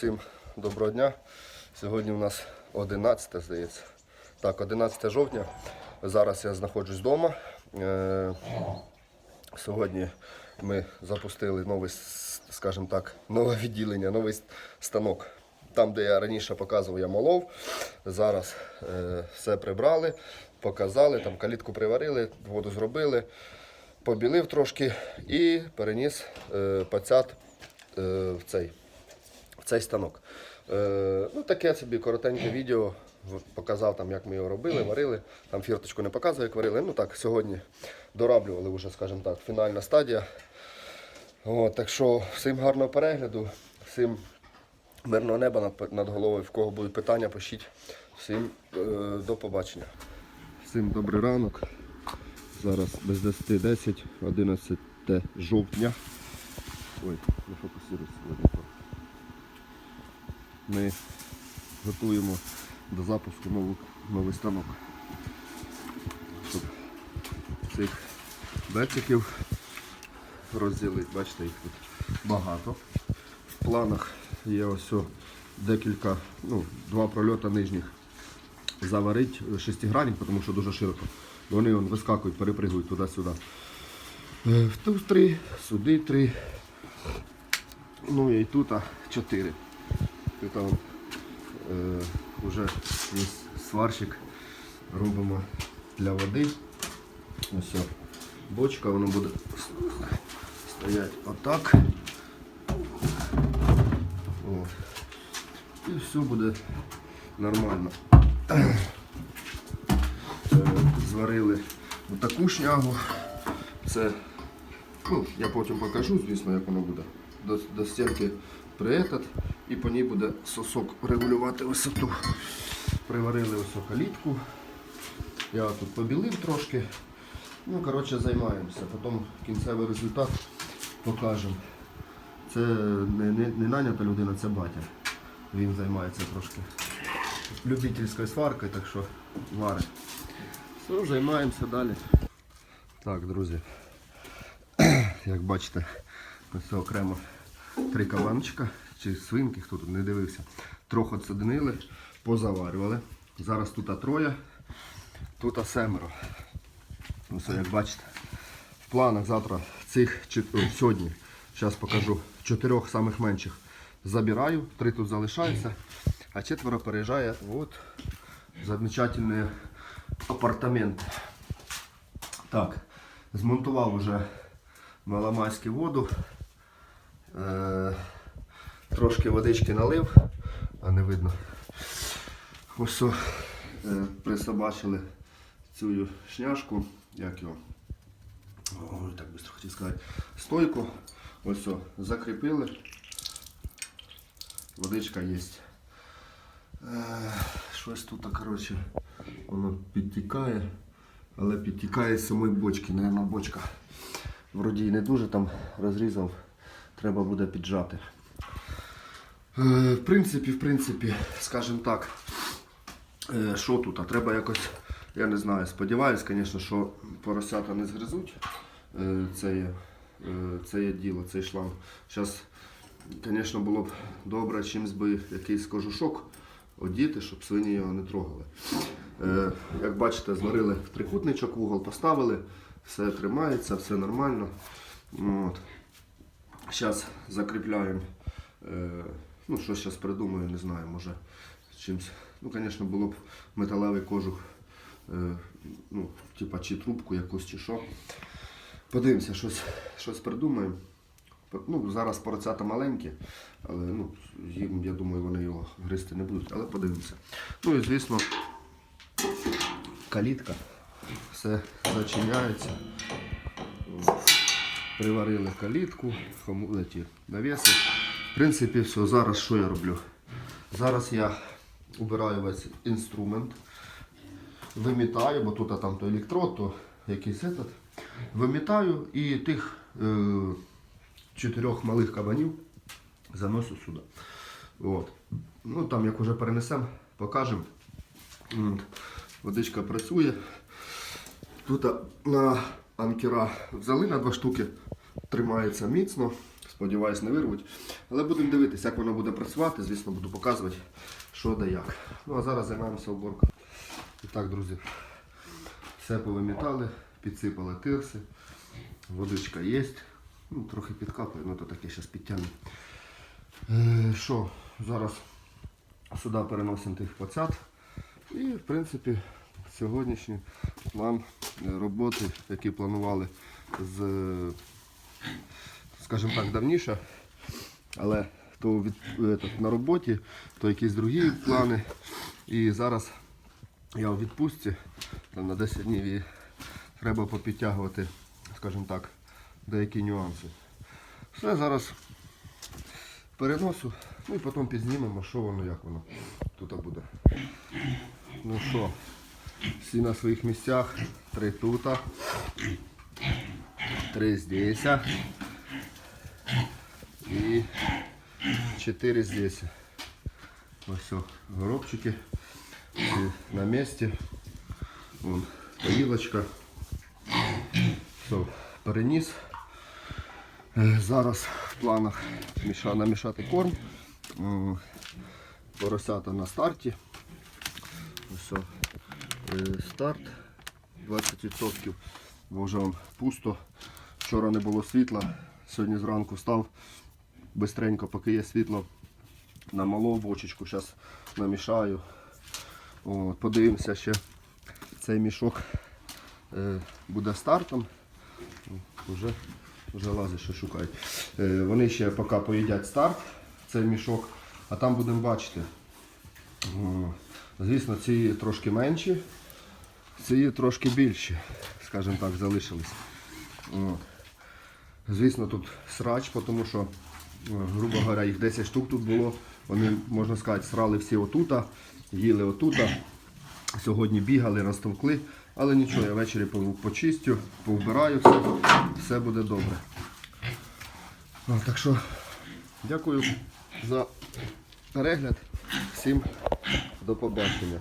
Всім доброго дня. Сьогодні у нас 11, здається. Так, 11 жовтня. Зараз я знаходжусь вдома. Е, Сьогодні ми запустили новий, скажімо так, нове відділення, новий станок. Там, де я раніше показував, я молов. Зараз е, все прибрали, показали, там калітку приварили, воду зробили, побілив трошки і переніс е, пацят в цей цей станок. Е, ну, таке собі коротеньке відео. Показав там, як ми його робили, варили. Там фірточку не показую, як варили. Ну так, сьогодні дораблювали вже, скажімо так, фінальна стадія. От, так що всім гарного перегляду, всім мирного неба над, над головою. В кого будуть питання, пишіть. Всім е, до побачення. Всім добрий ранок. Зараз без 10, 10, 11 жовтня. Ой, не фокусируйся. Ми готуємо до запуску нову, новий станок. Щоб цих бециків розділити. Бачите, їх тут багато. В планах є ось декілька, ну, два прольота нижніх. Заварити шестигранник, тому що дуже широко. Вони вон, вискакують, перепригують туди-сюди. Е, Тут три, сюди три. Ну і тут чотири. Тут там е, вже є сварщик. Робимо для води. Ось. Бочка, воно буде стояти отак. О. І все буде нормально. Е, Зварили таку шнягу. Це, ну, я потім покажу, звісно, як воно буде. До, до стінки приетат і по ній буде сосок регулювати висоту. Приварили ось калітку. Я тут побілив трошки. Ну, коротше, займаємося. Потім кінцевий результат покажемо. Це не, не, не нанята людина, це батя. Він займається трошки любительською сваркою, так що варить. Все, займаємося далі. Так, друзі, як бачите, ось окремо три кабанчика чи свинки, хто тут не дивився, трохи отсадинили, позаварювали. Зараз тут троє, тут семеро. Ось як бачите, в планах завтра цих сьогодні, зараз покажу, чотирьох самих менших забираю, три тут залишаються, а четверо переїжджає от замечательний апартамент. Так, змонтував вже маломайську воду. Е, трошки водички налив, а не видно. Ось е, присобачили цю шняшку, як його. Ой, так швидко хотів сказати. Стойку. Ось закріпили. Водичка є. Е, щось тут, коротше, воно підтікає, але підтікає з самої бочки. Наверно, бочка вроді і не дуже там розрізав, треба буде піджати. Е, в принципі, в принципі, скажімо так, е, що тут? А треба якось, я не знаю, сподіваюсь, звісно, що поросята не згризуть. Е, це, це є діло, цей шланг. Зараз, звісно, було б добре чимось би якийсь кожушок одіти, щоб свині його не трогали. Як бачите, зварили трикутничок, вугол поставили, все тримається, все нормально. Зараз закріпляємо. Ну, що зараз придумаю, не знаю, може чимось. Ну, звісно, було б металевий кожух, е, ну, типа чи трубку якусь, чи що. Подивимося, щось, щось придумаємо. Ну, зараз поросята маленькі, але ну, їм, я думаю, вони його гризти не будуть, але подивимося. Ну і звісно, калітка. Все зачиняється. Приварили калітку, хому- ті навіси. Принципі, все. Зараз що я роблю? Зараз я убираю весь інструмент, вимітаю, бо тут там то електрод, то якийсь этот. Вимітаю і тих е, чотирьох малих кабанів заношу сюди. От. Ну там як уже перенесемо, покажемо. Водичка працює. Тут на анкера взяли на два штуки, тримається міцно. Сподіваюсь, не вирвуть. Але будемо дивитися, як воно буде працювати. Звісно, буду показувати, що да як. Ну а зараз займаємося уборкою. І так, друзі, все повимітали, підсипали тирси, водичка є. Ну, трохи підкапає, ну то таке зараз підтягне. Е, Що, зараз сюди переносимо тих пацят. І, в принципі, сьогоднішній план е, роботи, який планували з, скажімо так, давніше, але то від, на роботі, то якісь другі плани. І зараз я у відпустці там, на 10 днів і треба попідтягувати, скажімо так, деякі нюанси. Все зараз переносу, ну і потім підзнімемо, що воно, як воно тут буде. Ну що, всі на своїх місцях, три тут, три здесь і чотири здесь. Ось все, горобчики всі на місці. Вон, тарілочка. Все, переніс. Е, Зараз в планах міша- намішати корм. Поросята на старті. Ось, о, е, старт 20%, бо вже пусто. Вчора не було світла, сьогодні зранку встав бистренько, поки є світло, намалов бочечку, зараз намішаю. От, подивимося ще цей мішок е, буде стартом. Вже, вже лазить, що шукають. Е, вони ще поки поїдять старт, цей мішок, а там будемо бачити. Звісно, ці трошки менші, ці трошки більші, скажімо так, залишились. Звісно, тут срач, тому що, грубо говоря, їх 10 штук тут було. Вони, можна сказати, срали всі отута, їли отута. Сьогодні бігали, розтовкли, але нічого, я ввечері почистю, повбираю все, все буде добре. Так що дякую за перегляд. Всім до побачення.